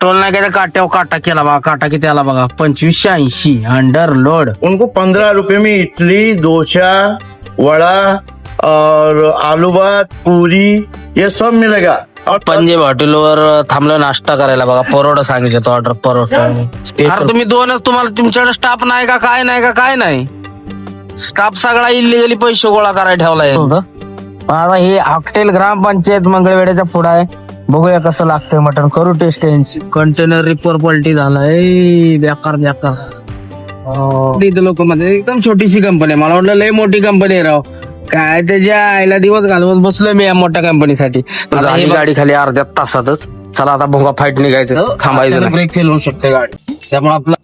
Toll नाक्याच्या काट्यावर काटा केला बघा काटा किती आला बघा पंचवीसशे ऐंशी अंडर लोड उनको पंद्रह रुपए में इडली डोसा वड़ा और आलू भात पूरी ये सब मिलेगा। और पंजाब हॉटेलवर थांबलं नाश्ता करायला बघा परोडा सांगितलं तो ऑर्डर परोठा अरे तुम्ही दोनच तुम्हाला तुमच्याकडे स्टाफ नाही का काय नाही का काय नाही? स्टाफ सगळा इलिगली पैसे गोळा करायला ठेवलाय. बाबा हे हॉटेल ग्रामपंचायत मंगळवेड्याच्या पुढे आहे. बघूया कसं लागतंय मटण. करू टेस्ट यांची. कंटेनर रिपर पलटी झालाय. बेकार बेकार. इथं लोक मध्ये एकदम छोटीशी कंपनी आहे. मला वाटलं लय मोठी कंपनी आहे राव. काय त्याच्या आईला दिवस घालवत बसलोय मी या मोठ्या कंपनीसाठी झाली गाडी खाली अर्ध्या तासातच. चला आता भोंगा फाईट निघायचं. थांबायचं ब्रेक फेल होऊ शकते गाडी. त्यामुळे आपलं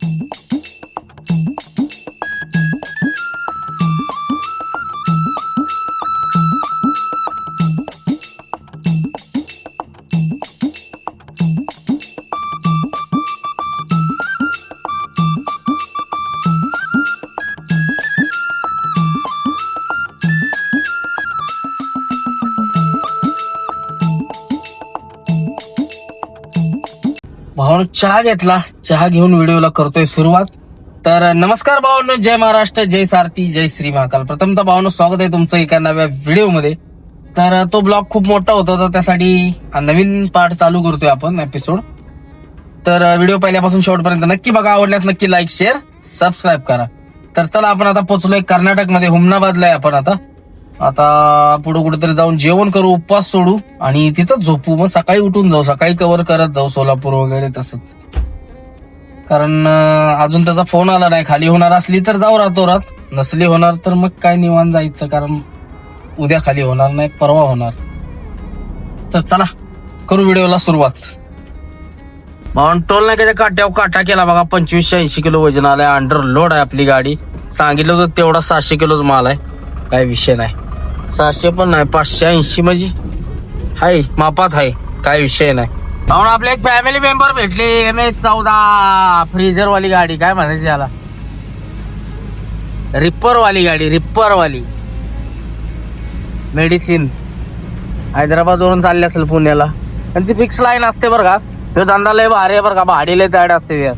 चहा घेतला. चहा घेऊन व्हिडिओला करतोय सुरुवात. तर नमस्कार भावांनो जय महाराष्ट्र जय सारथी जय श्री महाकाल. प्रथमतः भावनो स्वागत आहे तुमचं एका नव्या व्हिडिओमध्ये. तर तो ब्लॉग खूप मोठा होता तर त्यासाठी हा नवीन पार्ट चालू करतोय आपण एपिसोड तर व्हिडिओ पहिल्यापासून शेवटपर्यंत नक्की बघा आवडल्यास नक्की लाईक शेअर सबस्क्राईब करा. तर चला आपण आता पोचलोय कर्नाटकमध्ये हुमनाबादला आहे आपण आता. आता पुढे कुठेतरी जाऊन जेवण करू उपवास सोडू आणि तिथंच झोपू. मग सकाळी उठून जाऊ सकाळी कव्हर करत जाऊ सोलापूर वगैरे तसंच. कारण अजून त्याचा फोन आला नाही. खाली होणार असली तर जाऊ रातो रात नसली होणार तर मग काय निवांत जायचं? कारण उद्या खाली होणार नाही परवा होणार. तर चला करू व्हिडिओला सुरुवात. माउंट टोल नाक्याच्या काट्यावर काटा केला बघा. पंचवीसशे ऐंशी किलो वजन आलाय. अंडर लोड आहे आपली गाडी. सांगितलं होतं तेवढा सहाशे किलोच माल आहे. काय विषय नाही. सहाशे पण नाही पाचशे ऐंशी म्हणजे? हाय मापात आहे काय विषय नाही. म्हणून आपले एक फॅमिली मेंबर भेटले एम एच चौदा फ्रीजर वाली गाडी काय म्हणायची याला? रिप्पर वाली गाडी रिप्पर वाली मेडिसिन हैदराबाद वरून चालले असेल पुण्याला. त्यांची फिक्स लाईन असते बरं का. तो धंदा लय भारी आहे बरं का. भाडी लय तयार असते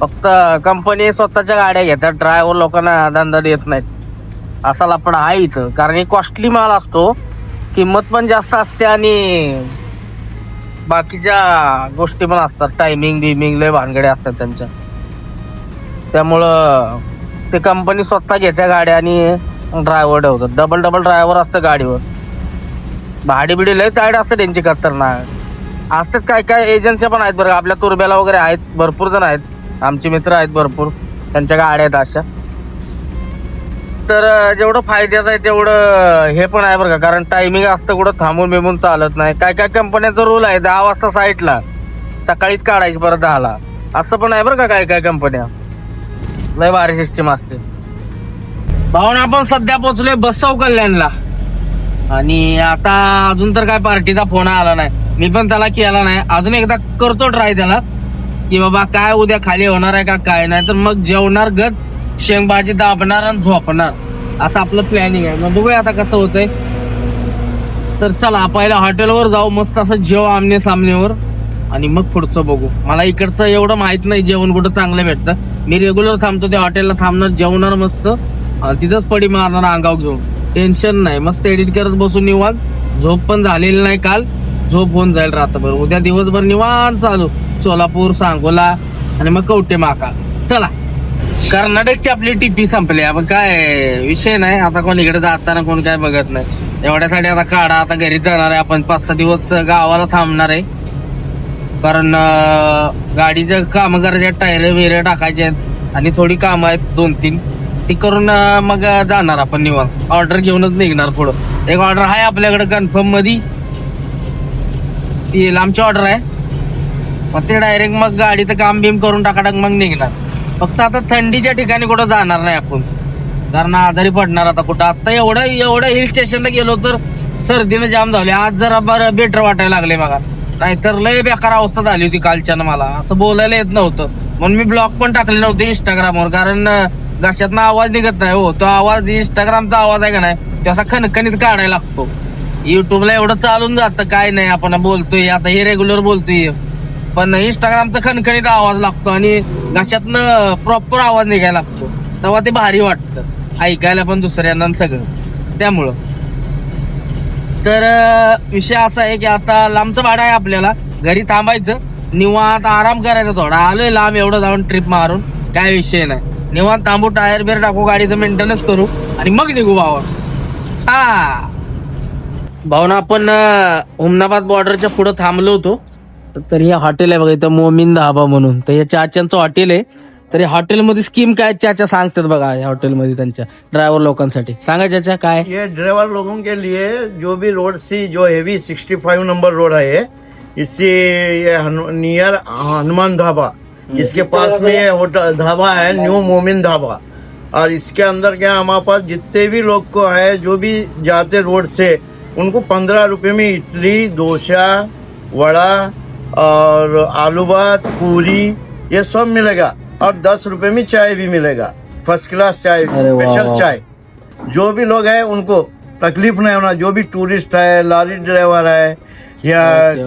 फक्त कंपनी स्वतःच्या गाड्या घेतात. ड्रायव्हर लोकांना धंदा देत नाहीत. असा पण आहे इथं. कारण हे कॉस्टली माल असतो. किंमत पण जास्त असते आणि बाकीच्या गोष्टी पण असतात. टायमिंग बिमिंग लय भानगडे असतात त्यांच्या. त्यामुळं ते कंपनी स्वतः घेत्या गाड्या आणि ड्रायव्हर ठेवतात. डबल डबल ड्रायव्हर असतं गाडीवर. भाडी बिडी लय टाईट असते त्यांची खतरनाक. असतात काय काय एजन्सी पण आहेत बरं. आपल्या तुरब्याला वगैरे आहेत. भरपूर जण आहेत. आमचे मित्र आहेत भरपूर. त्यांच्या गाड्या आहेत अशा. तर जेवढं फायद्याचं आहे तेवढं हे पण आहे बरं का. कारण टायमिंग असतं कुठं थांबून बिमून चालत नाही. काय काय कंपन्यांचा रूल आहे दहा वाजता साईटला सकाळीच काढायची परत दहाला. असं पण आहे बरं का काय काय कंपन्या लय भारी सिस्टीम असते. भाऊन आपण सध्या पोहोचलोय बसव कल्याणला. आणि आता अजून तर काय पार्टीचा फोन आला नाही. मी पण त्याला केला नाही. अजून एकदा करतो ट्राय त्याला. की बाबा काय उद्या खाली होणार आहे का काय नाही. तर मग जेवणार गच. शेंगभाजी दाबणार आणि झोपणार. असं आपलं प्लॅनिंग आहे. मग बघूया आता कसं होतंय. तर चला पहिल्या हॉटेलवर जाऊ. मस्त असं जेव आमने सामनेवर. आणि मग पुढचं बघू. मला इकडचं एवढं माहीत नाही जेवण कुठं चांगलं भेटतं. मी रेग्युलर थांबतो त्या हॉटेलला थांबणार जेवणार मस्त. आणि तिथंच पडी मारणार अंगावर घेऊन. टेन्शन नाही. मस्त एडिट करत बसून निवांत. झोप पण झालेली नाही काल. झोप होऊन जाईल रात्रभर. उद्या दिवसभर निवांत चालू. सोलापूर सांगोला आणि मग कवटे माका चला. कर्नाटकची आपली टीपी संपली. आपण काय विषय नाही. आता कोण इकडे जाताना कोण काय बघत नाही. एवढ्यासाठी आता काढा. आता घरीच जाणार आहे आपण. पाच सहा दिवस गावाला थांबणार आहे. कारण गाडीचं काम करायचे टायर वगैरे टाकायचे आहेत. आणि थोडी कामं आहेत. दोन तीन. ती करून मग जाणार आपण निवांत. ऑर्डर घेऊनच निघणार पुढं. एक ऑर्डर आहे आपल्याकडे कन्फर्ममध्ये ती लांबची ऑर्डर आहे. मग ते डायरेक्ट मग गाडीचं काम बिम करून टाकाटाक मग निघणार. फक्त आता थंडीच्या ठिकाणी कुठं जाणार नाही आपण. कारण आजारी पडणार आता कुठं. आता एवढं एवढं हिल स्टेशनला गेलो तर सर्दीनं जाम झाली. आज जरा बरं बेटर वाटायला लागले मला नाहीतर लय बेकार अवस्था झाली होती कालच्यानं मला. असं बोलायला येत नव्हतं. म्हणून मी ब्लॉग पण टाकले नव्हते इंस्टाग्रामवर कारण घशातनं आवाज निघत नाही हो. तो आवाज इंस्टाग्रामचा आवाज आहे का नाही तो असा खणखणीत काढायला लागतो. युट्यूबला एवढं चालून जातं. काय नाही आपण बोलतोय. आता हे रेग्युलर बोलतोय. पण इंस्टाग्रामचा खणखणीत आवाज लागतो. आणि घशातनं प्रॉपर आवाज निघायला लागतो. तेव्हा ते भारी वाटतं. ऐकायला पण दुसऱ्यांना सगळं. त्यामुळं. तर विषय असा आहे की आता लांबचं भाडं आहे आपल्याला. घरी थांबायचं. निवांत आराम करायचा थोडा. आलोय लांब एवढं जाऊन ट्रिप मारून. काय विषय नाही. निवांत थांबू टायर बिर टाकू गाडीचं मेंटेनन्स करू. आणि मग निघू भावा. हा. भावना आपण हुमनाबाद बॉर्डरच्या पुढे थांबलो होतो. तर हे हॉटेल आहे बघा इथं मोमिन धाबा म्हणून. तर हे चाच्यांचं हॉटेल आहे. तर या हॉटेलमध्ये स्कीम काय चाचा सांगतात बघा या हॉटेलमध्ये त्यांच्या ड्रायव्हर लोकांसाठी. सांगा चाचा काय? ये ड्राइवर लोगों के लिए जो भी रोड सी जो हेवी 65 नंबर रोड है ये इससे ये हनु- नियर हनुमान ढाबा इसके पास में ये होटल ढाबा है न्यू मोमिन ढाबा और इसके अंदर क्या हमारे पास जितने भी लोग को है जो भी जाते रोड से उनको पंद्रह रुपए में इडली डोसा वड़ा और आलू भात पूरी ये सब मिलेगा। और दस रुपए में चाय भी मिलेगा। फ़र्स्ट क्लास चाय। स्पेशल चाय। जो भी लोग हैं उनको तकलीफ़ नहीं होना। जो भी टूरिस्ट है लॉरी ड्राइवर है या।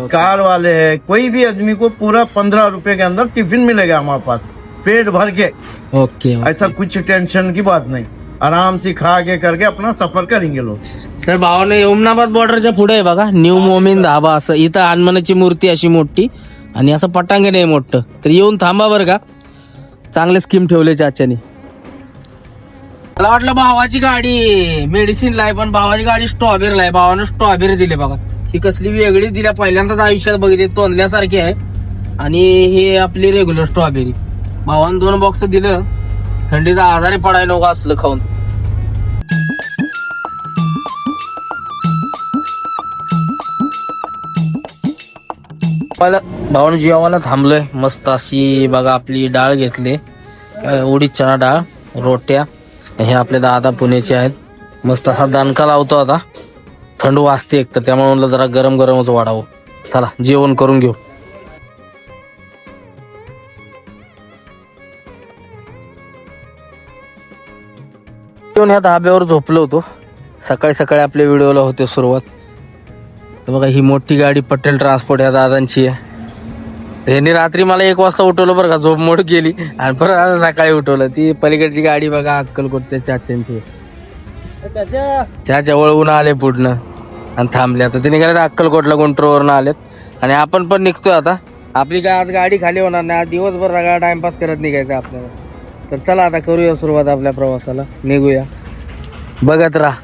कार वाले हैं कोई भी आदमी को पूरा पंद्रह रुपए के अंदर टिफ़िन मिलेगा हमारे पास। पेट भर के। ओके ऐसा कुछ टेंशन की बात नहीं। आराम से खा के करके अपना सफर करेंगे लोग। तर भावाने उमनाबाद बॉर्डरच्या पुढे आहे बघा. न्यू मोमिन धाबा असं. इथं हनुमानाची मूर्ती अशी मोठी. आणि असं पटांगण आहे मोठं. तर येऊन थांबा बरं का. चांगले स्कीम ठेवले चाच्याने. मला वाटलं भावाची गाडी मेडिसिनला आहे पण भावाची गाडी स्ट्रॉबेरीला आहे. भावानं स्ट्रॉबेरी दिली बघा. ही कसली वेगळी दिल्या. पहिल्यांदाच आयुष्यात बघितली. तोंडल्यासारखी आहे. आणि हे आपली रेग्युलर स्ट्रॉबेरी भावानं दोन बॉक्स दिलं. थंडीचा आजारी पडाय नको असलं खाऊन. मला जेवायला थांबलोय. मस्त अशी बघा आपली डाळ घेतली. उडीद चणा डाळ रोट्या. हे आपले दादा पुण्याचे आहेत. मस्त असा दणका लावतो आता. थंड वाजते एक तर त्यामुळे म्हणलं जरा गरम गरमच वाढावं. चला जेवण करून घेऊ. येऊन ह्या धाब्यावर झोपलो होतो. सकाळी सकाळी आपल्या व्हिडिओला होते सुरुवात. तर बघा ही मोठी गाडी पटेल ट्रान्सपोर्ट या दादांची आहे. त्यांनी रात्री मला एक वाजता उठवलं बरं का झोप मोड गेली. आणि परत आता सकाळी उठवलं. ती पलीकडची गाडी बघा अक्कलकोटच्या चाच्यांची चाच्या वळवून आले पुढनं आणि थांबले. आता ते निघाले अक्कलकोटला गुंटूरवरनं आलेत. आणि आपण पण निघतोय आता. आपली काय आज गाडी खाली होणार नाही. आज दिवसभर सगळा टाइमपास करत निघायचं आपल्याला. तर चला आता करूया सुरुवात आपल्या प्रवासाला. निघूया. बघत राहा.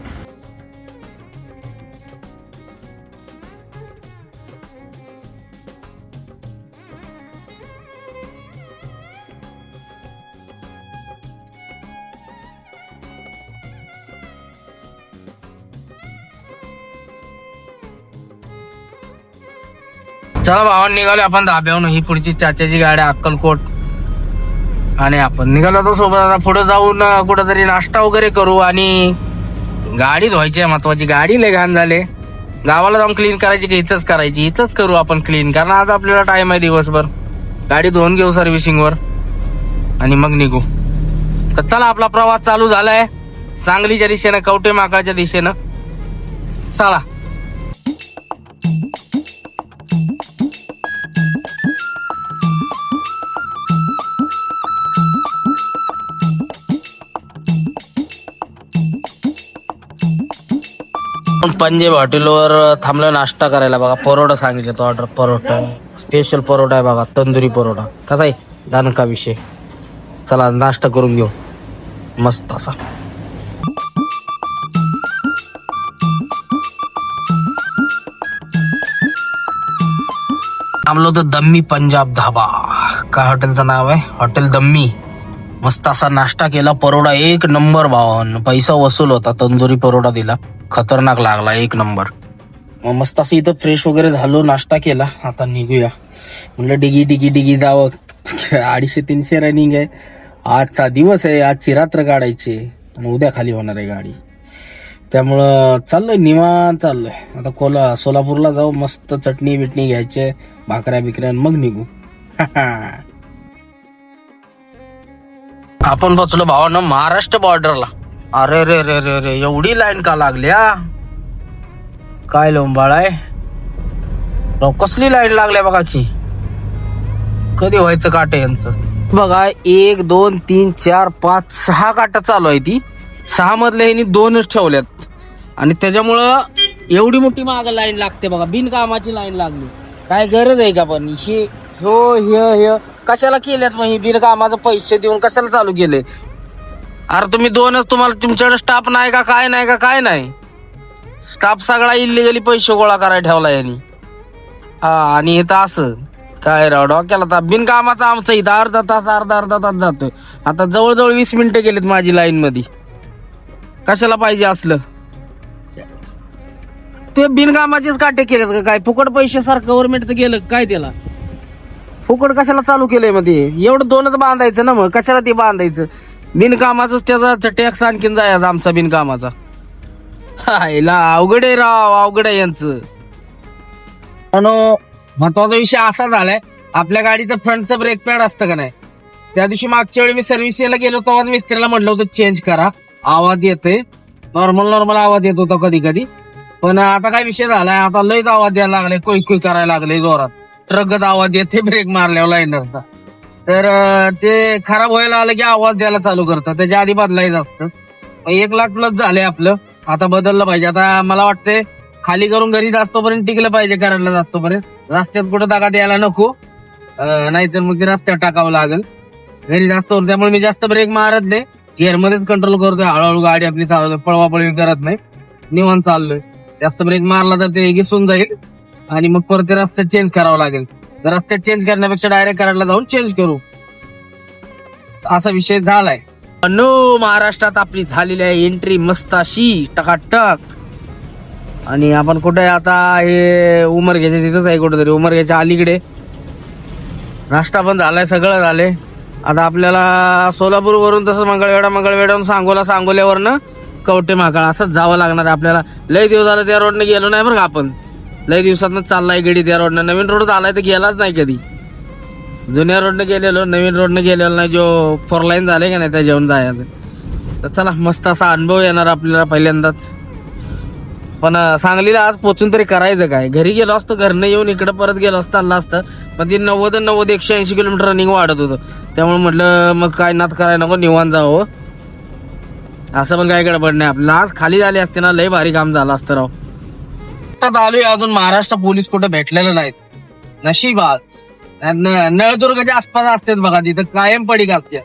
चला भावान निघालो आपण धाब्यावरून. ही पुढची चाच्याची गाडी अक्कलकोट. आणि आपण निघालो तर सोबत. आता पुढे जाऊन कुठंतरी नाश्ता वगैरे करू आणि गाडी धुवायची आहे महत्वाची. गाडी लय घाण झाले. गावाला जाऊन क्लीन करायची की इथंच करायची? इथंच करू आपण क्लीन कारण आज आपल्याला टाइम आहे दिवसभर. गाडी धुवून घेऊ सर्व्हिसिंगवर आणि मग निघू. तर चला आपला प्रवास चालू झालाय. सांगलीच्या दिशेनं कवटे माकाळच्या दिशेनं. चला. पंजाब हॉटेलवर थांबलो नाश्ता करायला बघा. परोठा सांगितलं तो ऑर्डर परोठा. स्पेशल परोठा आहे बघा तंदुरी परोठा. कसा आहे? दानका विषय. चला नाश्ता करून घेऊ. मस्त असा. थांबलो तर दम्मी पंजाब धाबा. काय हॉटेलचं नाव आहे? हॉटेल दम्मी. मस्त असा नाश्ता केला परोडा एक नंबर भावान. पैसा वसूल होता तंदुरी परोडा दिला. खतरनाक लागला एक नंबर. मग मस्त असं इथं फ्रेश वगैरे झालो नाश्ता केला. आता निघूया. म्हणलं डिगी डिगी डिगी जावं. अडीचशे तीनशे रनिंग आहे. आजचा दिवस आहे. आजची रात्र काढायची आणि उद्या खाली होणार आहे गाडी. त्यामुळं चाललोय निवांत चाललोय. आता कोला सोलापूरला जाऊ. मस्त चटणी बिटणी घ्यायचे भाकऱ्या बिकऱ्या मग निघू. आपण पोचलो भावानं महाराष्ट्र बॉर्डरला अरे रे रे रे रे एवढी लाईन का लागल्या काय लोंबाळ आहे? कसली लाईन लागल्या बघाची? कधी व्हायचं काट यांचं? बघा एक दोन तीन चार पाच सहा काटा चालू आहे ती. सहा मधल्या ह्यांनी दोनच ठेवल्यात. आणि त्याच्यामुळं एवढी मोठी माग लाईन लागते बघा. बिनकामाची लाईन लागली. काय गरज आहे का पण? हे हो हे हे. कशाला केल्यात मग ही बिनकामाचं पैसे देऊन कशाला चालू केले? अरे तुम्ही दोनच तुम्हाला तुमच्याकडे स्टाफ नाही का काय नाही का काय नाही? स्टाफ सगळा इलिगली पैसे गोळा करायला ठेवला यांनी. हा आणि इथं असं काय राव डोक्याला तर बिनकामाचा आमचं इथं अर्धा तास अर्धा अर्धा तास जातोय. आता जवळजवळ वीस मिनिटं गेलीत माझी लाईन मध्ये कशाला पाहिजे असलं? ते बिनकामाचेच काटे केलेत का काय? फुकट पैसे सारखं गव्हर्नमेंटचं गेलं काय त्याला? फुकट कशाला चालू केलंयमध्ये एवढं दोनच बांधायचं ना मग? कशाला ते बांधायचं? बिनकामाचाच त्याचा टॅक्स आणखीन जायचा आमचा बिनकामाचा. हायला अवघड आहे राव अवघड आहे यांचं. पण महत्त्वाचा विषय असा झालाय आपल्या गाडीचं फ्रंटचं ब्रेक पॅड असतं का नाही? त्या दिवशी मागच्या वेळी मी सर्व्हिसिंगला गेलो तेव्हा मिस्त्रीला म्हटलं होतं चेंज करा आवाज येते नॉर्मल नॉर्मल आवाज येत होता कधी कधी पण आता काय विषय झालाय आता लयच आवाज द्यायला लागले कोई कोई करायला लागले जोरात. ट्रकच आवाज येते ब्रेक मारल्यावर लाईनरचा. तर ते खराब व्हायला आलं की आवाज द्यायला चालू करतात. त्याच्या आधी बदलायचं असतं. मग एक लाख प्लस झालंय आपलं. आता बदललं पाहिजे. आता मला वाटतंय खाली करून घरी जास्तोपर्यंत टिकलं पाहिजे करायला जास्तोपर्यंत. रस्त्यात कुठं दागा द्यायला नको. नाहीतर मग ते रस्त्यावर टाकावं लागेल. घरी जास्त होतं त्यामुळे मी जास्त ब्रेक मारत नाही. गिअरमध्येच कंट्रोल करतोय. हळूहळू गाडी आपली चालवतोय. पळवापळवी करत नाही. निवांत चाललोय. जास्त ब्रेक मारला तर ते घिसून जाईल. आणि मग परत ते रस्त्यात चेंज करावं लागेल. रस्त्यात चेंज करण्यापेक्षा डायरेक्ट करायला जाऊन चेंज करू. असा विषय झालाय. नो महाराष्ट्रात आपली झालेली आहे एंट्री मस्त अशी टकाटक. आणि आपण कुठे आता? हे उमरग्याच्या तिथंच आहे कुठेतरी उमरग्याच्या अलीकडे. नाश्ता पण झालाय सगळं झालंय. आता आपल्याला सोलापूर वरून तसं मंगळवेढा मंगळवेढावरून सांगोला सांगोल्यावरनं कवटे महाकाळ असंच जावं लागणार आहे आपल्याला. लय दिवस झालं त्या रोडनं गेलो नाही बरं का आपण. लय दिवसातनं चाललाय गडी त्या रोडनं नवीन रोड आलाय तर गेलाच नाही कधी. जुन्या रोडनं गेलेलो नवीन रोडनं गेलेलो नाही जो फोर लाईन झाले का नाही त्या जेवण जायचं. तर चला मस्त असा अनुभव येणार आपल्याला पहिल्यांदाच. पण सांगलीला आज पोचून तरी करायचं काय? घरी गेलो असतो घरनं येऊन इकडं परत गेलो असतं चाललं असतं. पण ती नव्वद नव्वद एकशे ऐंशी किलोमीटर रनिंग वाढत होतं. त्यामुळे म्हटलं मग काय नात करायला नको निवांत जावं. असं पण काय गडबड नाही. आपल्याला आज खाली झाली असते ना लय भारी काम झालं असतं राव. आता आलोय अजून महाराष्ट्र पोलीस कुठे भेटलेलं नाहीत. नशीब आज नळदुर्गच्या आसपास असतात बघा तिथं कायम पडीक असते.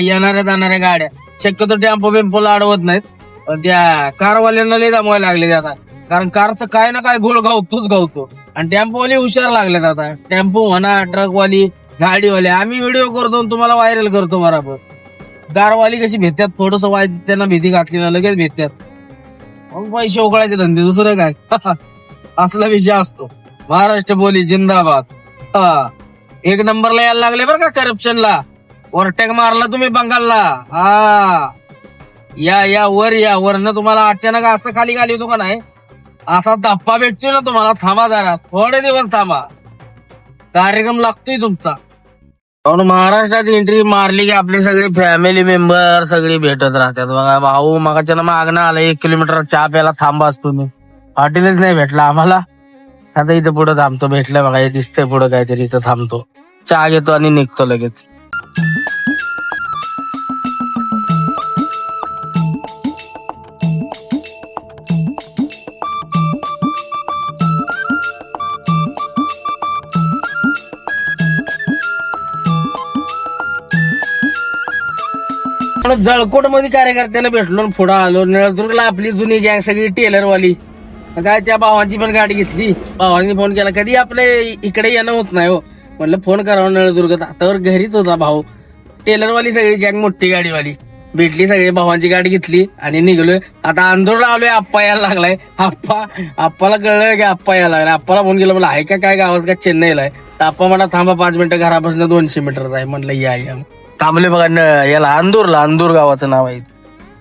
येणाऱ्या जाणाऱ्या गाड्या. शक्यतो टेम्पो बिम्पोला अडवत नाहीत. पण त्या कारवाल्यांना लय दमवायला लागले आता. कारण कारचं काय ना काय घोळ गावतोच गावतो. आणि टेम्पोवाले हुशार लागलेत आता. टेम्पो म्हणा ट्रकवाली गाडीवाले आम्ही व्हिडिओ करतो तुम्हाला व्हायरल करतो बरोबर. कारवाली कशी भेटतात? थोडस व्हायचं त्यांना भीती घातली ना लगेच भेटतात. पैसे उकळायचे धंदे दुसरं काय? असला विषय असतो. महाराष्ट्र बोली जिंदाबाद. हा. एक नंबरला यायला लागले बरं का करप्शनला. ओव्हरटेक मारला तुम्ही बंगालला. हा. या या वर या. वरनं तुम्हाला अचानक असं खाली खाली होतो का नाही? असा धप्पा भेटतोय ना तुम्हाला. थांबा जरा. थोडे दिवस थांबा. कार्यक्रम लागतोय तुमचा. पण महाराष्ट्रात एंट्री मारली की आपले सगळे फॅमिली मेंबर सगळे भेटत राहतात. बघा भाऊ मगाच्या मागणं आलं एक किलोमीटर चहा प्यायला थांबाच तुम्ही. हॉटेलच नाही भेटला आम्हाला. आता इथं पुढे थांबतो भेटलं बघा हे दिसतंय पुढे काहीतरी इथं थांबतो. चहा घेतो आणि निघतो लगेच. जळकोटमध्ये कार्यकर्त्यांना भेटलो पुढं पुढे आलो. नळदुर्गला आपली जुनी गँग सगळी टेलरवाली काय त्या भावांची पण गाडी घेतली. भावांनी फोन केला. कधी आपले इकडे येणं होत नाही हो. म्हटलं फोन करावा नळदुर्ग आतावर घरीच होता भाऊ. टेलरवाली सगळी गँग मोठी गाडीवाली. भेटली सगळी भावांची गाडी घेतली आणि निघलोय. आता अंधोर लावलोय आप्पा यायला लागलाय. आप्पा आप्पाला कळलं की आप्पा यायला लागलाय. आप्पाला फोन केला मला आहे का काय गावात का चेन्नईला आहे? तर आप्पा म्हणा थांबा पाच मिनिटं घरापासून दोनशे मीटरचा आहे. म्हटलं या या. थांबले बघा न- याला अंदूरला अंदूर गावाचं नाव आहे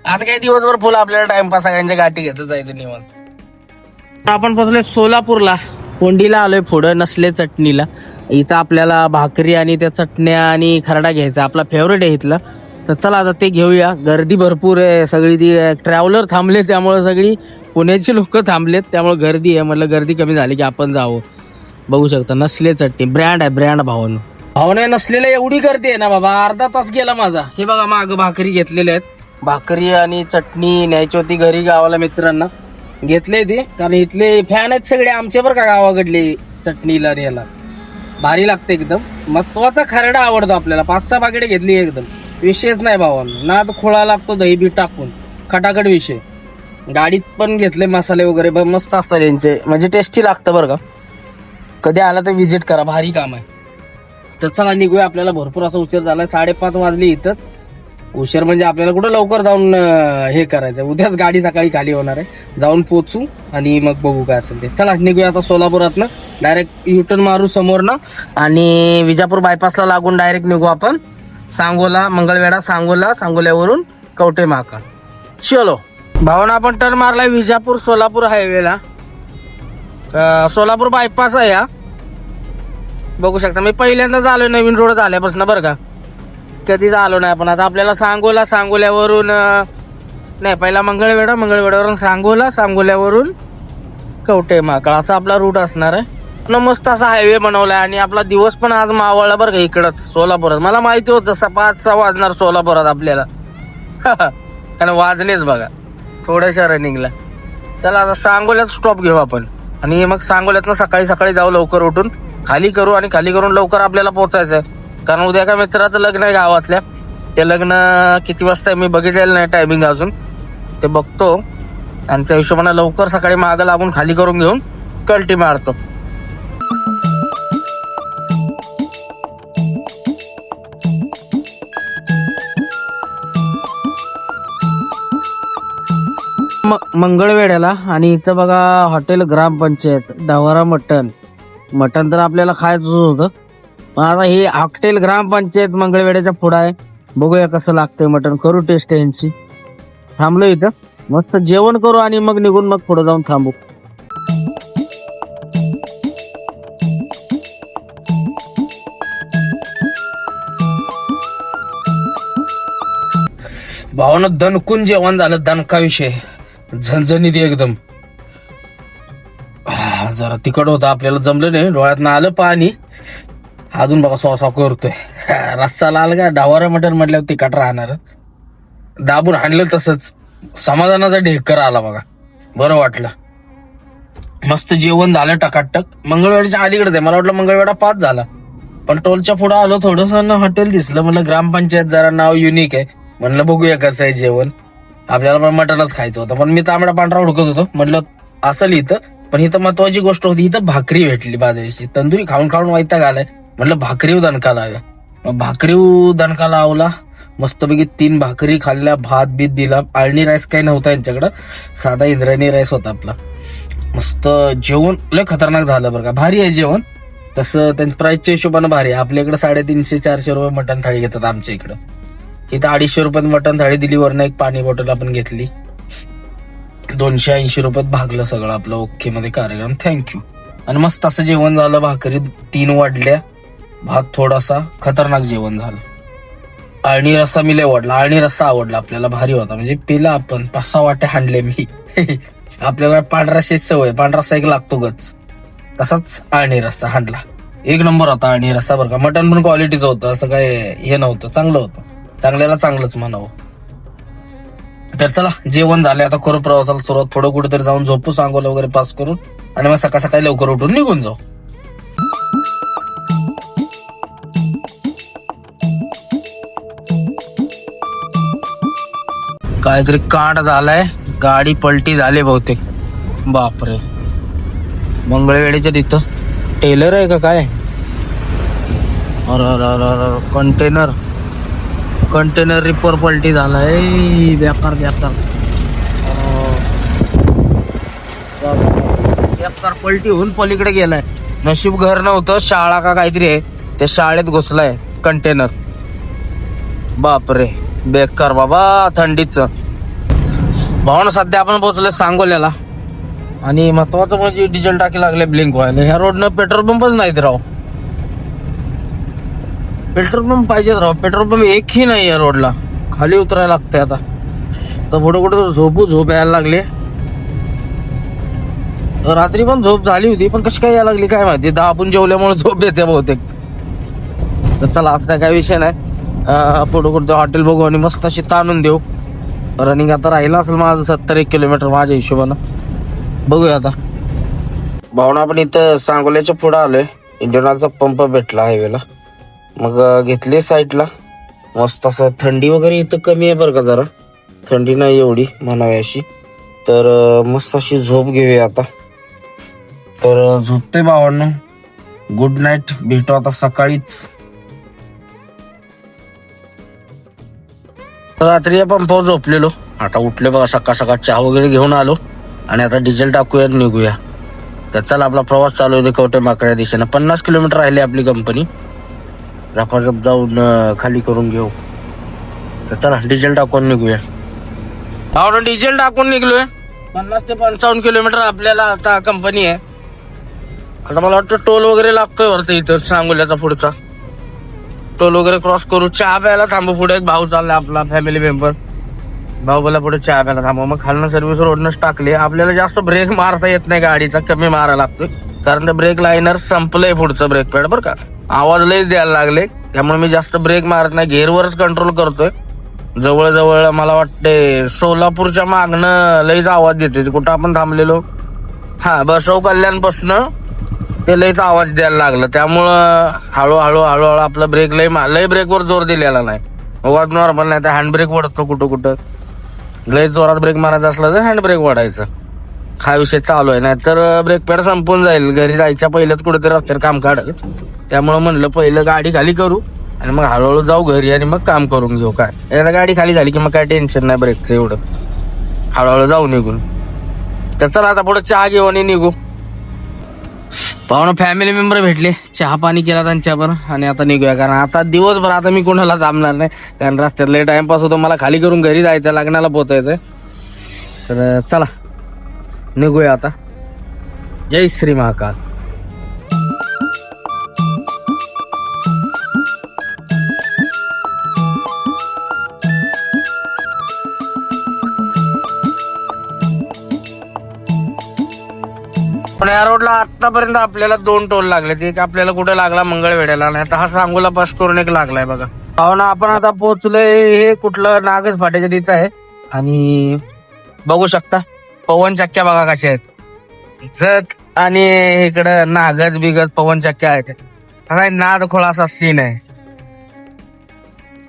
आता काही दिवसभर फुल आपल्याला टाइमपास सगळ्यांच्या गाठी घेत जायचं निवांत. आपण पोचलोय सोलापूरला. कोंडीला आलोय पुढं नसले चटणीला. इथं आपल्याला भाकरी आणि त्या चटण्या आणि खरडा घ्यायचा आपला फेवरेट आहे इथला. तर चला आता ते घेऊया. गर्दी भरपूर आहे सगळी ती ट्रॅव्हलर थांबले त्यामुळे सगळी पुण्याची लोक थांबलेत. त्यामुळे गर्दी आहे म्हटलं गर्दी कमी झाली की आपण जावं. बघू शकता नसले चटणी. ब्रँड आहे ब्रँड भावानं. भावने नसलेल्या एवढी गर्दी आहे ना बाबा. अर्धा तास गेला माझा. हे बघा माग भाकरी घेतलेल्या आहेत. भाकरी आणि चटणी न्यायची होती घरी गावाला मित्रांना. घेतले ते. कारण इथले फॅन आहेत सगळे आमचे बरं का गावाकडले चटणीला आणि याला. भारी लागते एकदम. महत्त्वाचा खरडा आवडतो आपल्याला. पाच सहा पाकिटे घेतली एकदम. विषयच नाही भावा. ना तर खोळा लागतो दही बी टाकून. खटाखट विषय. गाडीत पण घेतले मसाले वगैरे. ब- मस्त असतात यांचे. म्हणजे टेस्टी लागतं बरं का. कधी आला तर विजिट करा. भारी काम आहे. तर चला निघूया. आपल्याला भरपूर असा उशीर झाला साडेपाच वाजले इथंच. उशीर म्हणजे आपल्याला कुठं लवकर जाऊन हे करायचं उद्याच गाडी सकाळी खाली होणार आहे. जाऊन पोचू आणि मग बघू काय असेल ते. चला निघूया आता सोलापुरातनं. डायरेक्ट युटर्न मारू समोर ना आणि विजापूर बायपासला लागून डायरेक्ट निघू आपण. सांगोला मंगळवेढा सांगोला सांगोल्यावरून कवटे महाकाळ चलो. भावना आपण टर्न मारलाय विजापूर सोलापूर हायवेला सोलापूर बायपास आहे हा. बघू शकता. मी पहिल्यांदाच आलो नवीन रोड झाल्यापासून बरं का. कधीच आलो नाही आपण. आता आपल्याला सांगोला सांगोल्यावरून नाही पहिला मंगळवेढा मंगळवेढावरून सांगोला सांगोल्यावरून कवटे माकळ असा आपला रूट असणार आहे. आपला मस्त असा हायवे बनवलाय आणि आपला दिवस पण आज मावळला बरं का इकडंच सोलापुरात. मला माहिती होतं जसा पाच सहा वाजणार सोलापुरात आपल्याला. कारण वाजलेच बघा. थोड्याशा रनिंगला. चला आता सांगोल्यात स्टॉप घेऊ आपण. आणि मग सांगोल्यातनं सकाळी सकाळी जाऊ लवकर उठून. खाली करू आणि खाली करून लवकर आपल्याला पोहोचायचं आहे कारण उद्या एका मित्राचं लग्न आहे गावातल्या. ते लग्न किती वाजता आहे मी बघितलेलं नाही टायमिंग अजून. ते बघतो. आणि त्या हिशोबाने लवकर सकाळी मागं लागून खाली करून घेऊन कल्टी मारतो. म- मंगळवेड्याला आणि इथं बघा हॉटेल ग्रामपंचायत डवारा मटन मटन तर आपल्याला खायचं होतं. पण आता हे हॉटेल ग्रामपंचायत मंगळवेड्याच्या पुढं आहे. बघूया कसं लागतंय मटन. करू टेस्ट यांची. थांबलो इथं. मस्त जेवण करू आणि मग निघून मग पुढे जाऊन थांबू. भावानं दणकून जेवण झालं दणका विषय. झणझणीत एकदम. जरा तिकड होतं आपल्याला जमलं नाही. डोळ्यातनं आलं पाणी. अजून बघा सॉ करतोय. रस्ता लाल का? डावारा मटण म्हटल्यावर तिकट राहणारच. दाबून हाणलं तसंच. समाधानाचा ढेकर आला बघा. बरं वाटलं. मस्त जेवण झालं टकाटक. मंगळवारीच्या अलीकडेच आहे. मला वाटलं मंगळवेडा पाच झाला. पण टोलच्या पुढे आलो थोडस हॉटेल दिसलं. म्हणलं ग्रामपंचायत जरा नाव युनिक आहे. म्हणलं बघूया कसं आहे जेवण. आपल्याला पण मटणच खायचं होतं. पण मी तांबडा पांढरा हुडकत होतो. म्हटलं असं लिहितं पण इथं महत्वाची गोष्ट होती इथं भाकरी भेटली बाजरीची. तंदुरी खाऊन खाऊन वैताग आलाय. म्हटलं भाकरीव दणका लाव्या मग भाकरीव दणका लावला. मस्तपैकी तीन भाकरी खाल्ल्या भात बीत दिला. आळणी राईस काही नव्हता यांच्याकडं. साधा इंद्रायणी राईस होता आपला. मस्त जेवण लय खतरनाक झालं बरं का. भारी आहे जेवण. तसं त्यांच्या प्राईसच्या हिशोबानं भारी आहे. आपल्या इकडे साडेतीनशे चारशे रुपये मटण थाळी घेतात आमच्या इकडं. इथं अडीचशे रुपयात मटण थाळी दिली वरनं एक पाणी बॉटल आपण घेतली. दोनशे ऐंशी रुपयात भागलं सगळं आपलं ओके मध्ये कार्यक्रम. थँक्यू आणि मस्त असं जेवण झालं भाकरी तीन वाढल्या. भात थोडासा खतरनाक जेवण झालं. आळणी रस्सा मी लय वाढला आळणी रस्सा आवडला आपल्याला भारी होता. म्हणजे पिला आपण पाच सहा वाटे हांडले मी. आपल्याला पांढराशी सवय पांढरासा एक लागतो गच. तसाच आळणी रस्सा हांडला एक नंबर होता आळणी रस्सा बरं का. मटन पण क्वालिटीचं होतं असं काय हे नव्हतं. चांगलं होतं. चांगल्याला चांगलंच म्हणावं. तर चला जेवण झाले आता करू प्रवासाला सुरुवात. थोडं कुठेतरी जाऊन झोपू सांगोला वगैरे पास करून. आणि मग सकाळ सकाळी लवकर उठून निघून जाऊ. काहीतरी काट झालाय. गाडी पलटी झाली बहुतेक. बापरे. मंगळवेडीच्या तिथं. टेलर आहे का काय? अर कंटेनर. कंटेनर रिपर पलटी झालाय. आहे बेकार बेकार अं, पलटी होऊन पलीकडे गेलाय. नशीब घर नव्हतं शाळा का काहीतरी आहे. त्या शाळेत घुसलाय कंटेनर बापरे बेकार बाबा थंडीच. भावना सध्या आपण पोहोचलोय सांगोल्याला. आणि महत्वाचं म्हणजे डिझेल टाकी लागले ब्लिंक व्हायला. ह्या रोडनं पेट्रोल पंपच नाहीत राव. पेट्रोल पंप पाहिजेत राव. पेट्रोल पंप एकही नाही या रोडला. खाली उतरायला लागतंय आता. तर पुढे कुठे झोपू झोप यायला लागले. रात्री पण झोप झाली होती पण कशी काय यायला लागली काय माहिती? दहा आपण जेवल्यामुळे झोप येते बहुतेक. तर चला असं काय विषय नाही. अं, कुठचं हॉटेल बघू आणि मस्त अशी ताणून देऊ. रनिंग आता राहिलं असेल माझं सत्तर एक किलोमीटर माझ्या हिशोबानं. बघूया आता. भावना आपण इथं सांगोल्याच्या पुढं आलोय. इंडियन ऑइलचा पंप भेटला हायवेला मग घेतले घेतली साईडला मस्त असं थंडी वगैरे इथं कमी आहे बरं का जरा. थंडी नाही एवढी म्हणावी अशी. तर मस्त अशी झोप घेऊया आता. तर झोपते भावांना. गुड नाईट भेटू आता सकाळीच. रात्री आपण पंपावर झोपलेलो. आता उठले बघा सकाळ सकाळ चहा वगैरे घेऊन आलो. आणि आता डिझेल टाकूया निघूया. तर चला आपला प्रवास चालू आहे कवटे माकड्या दिशेनं. पन्नास किलोमीटर राहिली आपली कंपनी झपाझप जाऊन खाली करून घेऊ. तर चला डिझेल टाकून निघूया. हो डिझेल टाकून निघलोय. पन्नास ते पंचावन्न किलोमीटर आपल्याला आता कंपनी आहे. आता मला वाटतं टोल वगैरे लागतोय वरती इथं सांगोल्याचा पुढचा. टोल वगैरे क्रॉस करू. चहा प्यायला थांबू पुढे. एक भाऊ चालला आपला फॅमिली मेंबर भाऊ बोला पुढे चहा प्यायला थांबू. मग खालनं सर्व्हिस रोडनंच टाकली. आपल्याला जास्त ब्रेक मारता येत नाही गाडीचा. कमी मारायला लागतोय. कारण ते ब्रेक लायनर संपलंय पुढचं ब्रेक पॅड बरं का. आवाज लयच द्यायला लागले. त्यामुळे मी जास्त ब्रेक मारत नाही. गेअरवरच कंट्रोल करतोय. जवळजवळ मला वाटते सोलापूरच्या मागणं लईच आवाज देते कुठं आपण थांबलेलो? हा बसव कल्याणपासनं ते लईच आवाज द्यायला लागला. त्यामुळं हळूहळू हळूहळू आपला ब्रेक लय मा- लय ब्रेकवर जोर दिलेला नाही. आवाज नॉर्मल नाही. तर हँडब्रेक वडतो कुठं कुठं लय जोरात ब्रेक मारायचा असला तर हँडब्रेक वाढायचं हा विषय चालू आहे. नाहीतर ब्रेक पॅड संपून जाईल. घरी जायच्या पहिलेच कुठेतरी रस्त्यावर काम काढल त्यामुळं म्हणलं पहिलं गाडी खाली करू आणि मग हळूहळू जाऊ घरी आणि मग काम करून घेऊ. काय? एकदा गाडी खाली झाली की मग काय टेन्शन नाही ब्रेकचं एवढं. हळूहळू जाऊ निघून. तर चला आता पुढे चहा घेऊ आणि निघू. पाहुणं फॅमिली मेंबर भेटले. चहा पाणी केला त्यांच्यावर आणि आता निघूया. कारण आता दिवसभर आता मी कोणाला थांबणार नाही. कारण रस्त्यातले टाईमपास टाइमपास होतो. मला खाली करून घरी जायचं लग्नाला पोचायचं तर चला. निघूया आता. जय श्री महाकाल. पण या रोडला आतापर्यंत आपल्याला दोन टोल लागले. एक आपल्याला कुठे लागला मंगळवेड्याला नाही आता हा सांगोला पास करून एक लागलाय बघा. हो ना आपण आता पोहोचलोय हे कुठलं नागच फाट्याच्या तिथं आहे. आणि बघू शकता. पवन चक्क्या बघा कशा आहेत. जत आणि इकडं नागज बिगज पवन चक्क्या आहेत. नाही नाद खोळा असा सीन आहे.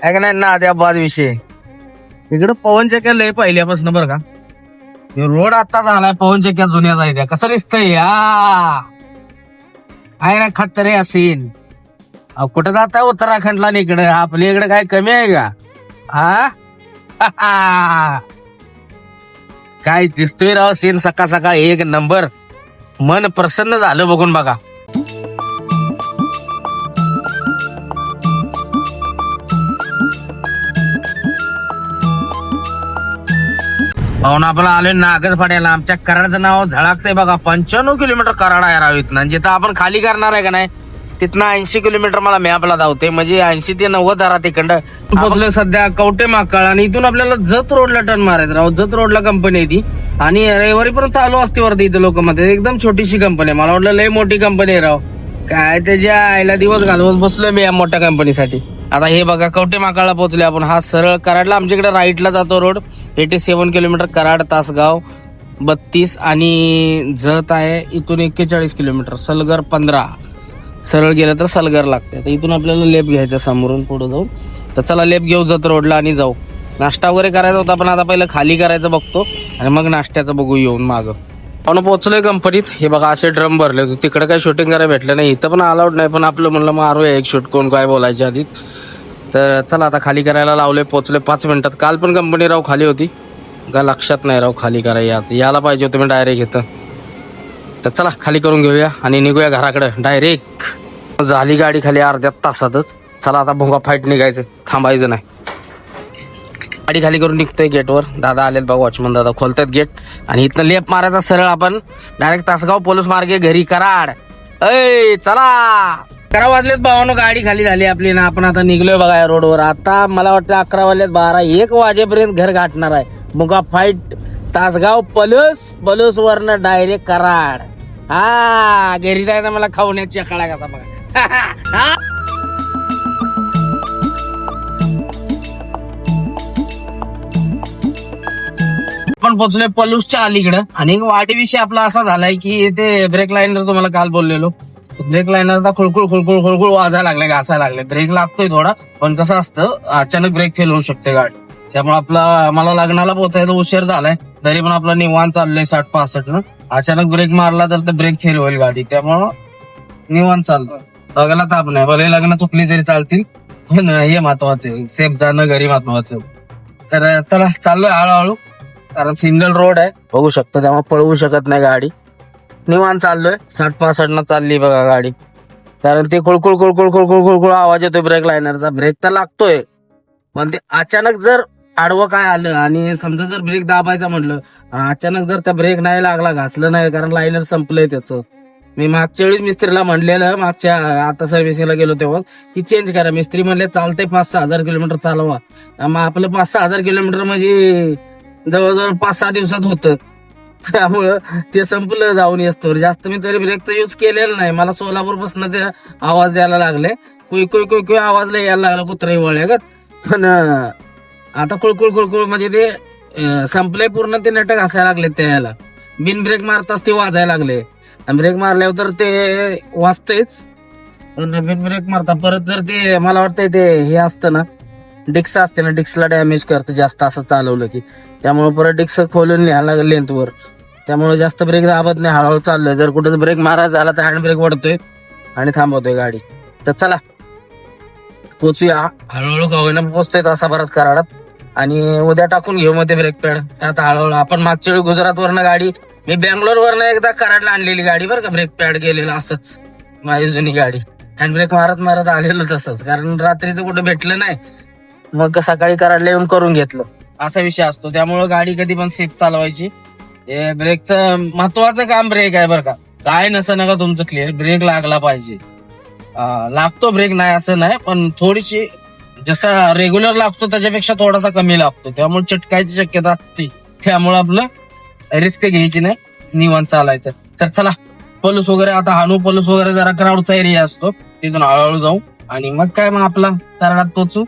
आहे का नाही नाद या बाद विषय. इकडं पवन चक्क्या लय पहिल्यापासून बरं का. हे रोड आता झालाय पवन चक्क्या जुन्या जायच्या. कसं दिसतंय? या आहे ना खतरे या सीन कुठं जाता उत्तराखंडला आणि इकडे? आपल्या इकडे काय कमी आहे का? हा काय दिसतोय राव सीन सकाळ सकाळ एक नंबर मन प्रसन्न झालं बघून बघा. पाहून आपला आलोय नागद फाड्याला आमच्या कराडचं नाव झळकतंय बघा. पंच्याण्णव किलोमीटर कराड आहे राव इथनं. जिथं आपण खाली करणार आहे का नाही तिथनं ऐंशी किलोमीटर मला मॅपला धावते म्हणजे ऐंशी ते नव्वद दारा तिकडं. पोहोचलोय सध्या कवटे माकाळ आणि इथून आपल्याला जत रोडला टर्न मारायचं. राव जत रोडला कंपनी आहे ती. आणि रविवारी पण चालू असते वरती इथं लोकमध्ये एकदम छोटीशी कंपनी आहे. मला वाटलं लय मोठी कंपनी आहे राव. काय त्याच्या आईला दिवस घालवत बसलोय मी या मोठ्या कंपनीसाठी आता हे बघा कवटे माकाळला पोहोचले आपण. हा सरळ कराडला आमच्याकडे राईटला जातो road. Eighty seven kilometre Karad Tasgaon बत्तीस आणि जत आहे इथून एक्केचाळीस किलोमीटर. सलगर पंधरा. सरळ गेलं तर सलगर लागते. तर इथून आपल्याला लेप घ्यायचा समोरून पुढे जाऊन. तर चला लेप घेऊ जत रोडला आणि जाऊ. नाश्ता वगैरे करायचा होता पण आता पहिलं खाली करायचं बघतो. आणि मग नाश्त्याचं बघू येऊन मागं. आपण पोहोचलोय कंपनीत. हे बघा असे ड्रम भरले होते. तिकडे काही शूटिंग करायला भेटलं नाही. इथं पण अलाउड नाही पण आपलं म्हणलं मारूया एक शूट कोण काय बोलायच्या आधी. तर चला आता खाली करायला लावले पोहोचले पाच मिनिटात. काल पण कंपनी राव खाली होती. का लक्षात नाही राव खाली करायला याचं. यायला पाहिजे होतं मी डायरेक्ट इथं. तर चला खाली करून घेऊया आणि निघूया घराकडे. डायरेक्ट झाली गाडी खाली अर्ध्या तासातच. चला आता भोंगा फाईट निघायचं. थांबायचं नाही. गाडी खाली करून निघतोय गेटवर. दादा आलेत बघा वॉचमन दादा खोलतात गेट. आणि इथनं लेप मारायचा सरळ आपण. डायरेक्ट तासगाव पोलीस मार्गे घरी कराड. ऐ चला. अकरा वाजलेत भावानो गाडी खाली झाली आपली. ना आपण आता निघलोय बघा या रोडवर आता मला वाटतं अकरा वाजलेत बारा. एक वाजेपर्यंत घर गाठणार आहे. मुगा फाईट तासगाव पलस पलस वरनं डायरेक्ट कराड. हा घरी जायचं मला खावण्याची कळा कसा बघा. आपण पोहोचलोय पलूसच्या अलीकडं. आणि वाटेविषयी विषय आपला असा झालाय की ते ब्रेक लाईनर तुम्हाला काल बोललेलो. ब्रेक लाईनरचा खुळखुळ खुळखुळ खुळखुळ वाजायला लागले घासायला लागले. ब्रेक लागतोय थोडा पण कसं असतं अचानक ब्रेक फेल होऊ शकते गाडी. त्यामुळे आपला मला लग्नाला पोचायचं उशीर झालाय. तरी पण आपला निवांत चाललंय साठ पासष्ट न. अचानक ब्रेक मारला तर ते ब्रेक फेल होईल गाडी. त्यामुळं निवांत चालतं बघायला ताप नाही. भले लग्न चुकली तरी चालतील. पण हे महत्त्वाचे सेफ जाणं घरी महत्वाचं तर चला चाललोय हळूहळू. कारण सिंगल रोड आहे. बघू शकतो त्यामुळे पळवू शकत नाही गाडी. निवांत चाललोय. साठ पासष्ट चालली बघा गाडी. कारण ते खुळखुळ खुळखुळ खुळखुळ खुळखुळ आवाज येतोय ब्रेक लायनरचा ब्रेक तर लागतोय. पण ते अचानक जर आडवं काय आलं? आणि समजा जर ब्रेक दाबायचा म्हटलं आणि अचानक जर त्या ब्रेक नाही लागला घासलं नाही कारण लायनर संपलंय त्याचं. मी मागच्या वेळी मिस्त्रीला म्हणलेलं मागच्या आता सर्व्हिसिंगला गेलो तेव्हा की चेंज करा. मिस्त्री म्हणले चालतंय पाच सहा हजार किलोमीटर चालवा. मग आपलं पाच सहा हजार किलोमीटर म्हणजे जवळजवळ पाच सहा दिवसात होतं. त्यामुळं ते संपलं जाऊन येतो जास्त मी तरी ब्रेकचा युज केलेला नाही. मला सोलापूरपासून ते आवाज द्यायला लागले. कुई कुई कुई कुई आवाजला यायला लागला कुत्रे वळ्यागत पण आता कुळकुळ कुळकुळ म्हणजे ते संपले पूर्ण ते नटक असायला लागले त्याला. बिन ब्रेक मारताच ते वाजायला लागले. ब्रेक मारल्यावर तर ते वाजतेच. पण बिन ब्रेक मारता परत जर ते मला वाटतंय ते हे असतं ना डिक्स असते ना डिक्सला डॅमेज करतं जास्त असं चालवलं की. त्यामुळे परत डिक्स खोलून लिहायला लागेल लेंथवर त्यामुळे जास्त ब्रेक दाबत नाही हळूहळू चाललंय जर कुठं ब्रेक मारायचा झाला तर हँड ब्रेक वडतोय आणि थांबवतोय गाडी. तर चला पोचूया. हळूहळू का होईना पोचतोय तासाभरात कराडात. आणि उद्या टाकून घेऊ मग ते ब्रेक पॅड आता हळूहळू. आपण मागच्या वेळी गुजरात वरनं गाडी मी बँगलोर वरनं एकदा कराडला आणलेली गाडी बरं का ब्रेक पॅड गेलेलं असंच. माझी जुनी गाडी. हँडब्रेक मारत मारत आलेलो तसंच. कारण रात्रीचं कुठं भेटलं नाही. मग सकाळी कराडला येऊन करून घेतलं. असा विषय असतो. त्यामुळे गाडी कधी पण सेफ चालवायची. हे ब्रेकचं महत्वाचं काम ब्रेक आहे बरं का. काय नसं नका तुमचं क्लिअर ब्रेक लागला पाहिजे. लागतो ब्रेक नाही असं नाही पण थोडीशी जसा रेग्युलर लागतो त्याच्यापेक्षा थोडासा कमी लागतो. त्यामुळे चिटकायची शक्यता असते. त्यामुळे आपलं रिस्क घ्यायची नाही निवांत चालायचं. तर चला पलूस वगैरे आता हानू पलूस वगैरे जरा क्राऊडचा एरिया असतो. तिथून हळूहळू जाऊ. आणि मग काय मग आपला कराडात पोचू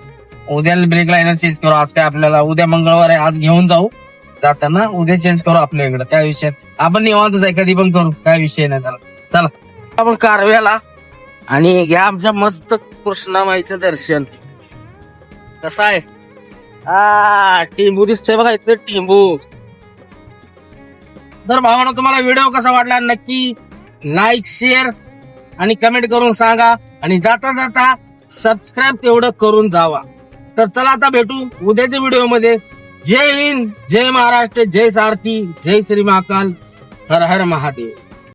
उद्या ब्रेक लाईनर चेंज करू. आज काय आपल्याला उद्या मंगळवार आहे आज घेऊन जाऊ. जाताना उद्या चेंज करू आपल्या इकडे. काय विषय आपण निवांतच आहे कधी पण करू. काय विषय नाही त्याला. चला आपण कारव्याला आणि घ्या आमच्या मस्त कृष्णामाईचं दर्शन. कसं आहे? हा टिंबू दिसतोय बघा इथे टिंबू. तर भावानं तुम्हाला व्हिडिओ कसा वाटला? नक्की लाईक शेअर आणि कमेंट करून सांगा. आणि जाता जाता सबस्क्राईब तेवढं करून जावा. तर चला आता भेटू उद्याच्या व्हिडिओमध्ये. जय हिंद जय महाराष्ट्र जय सारथी जय श्री महाकाल. हर हर महादेव.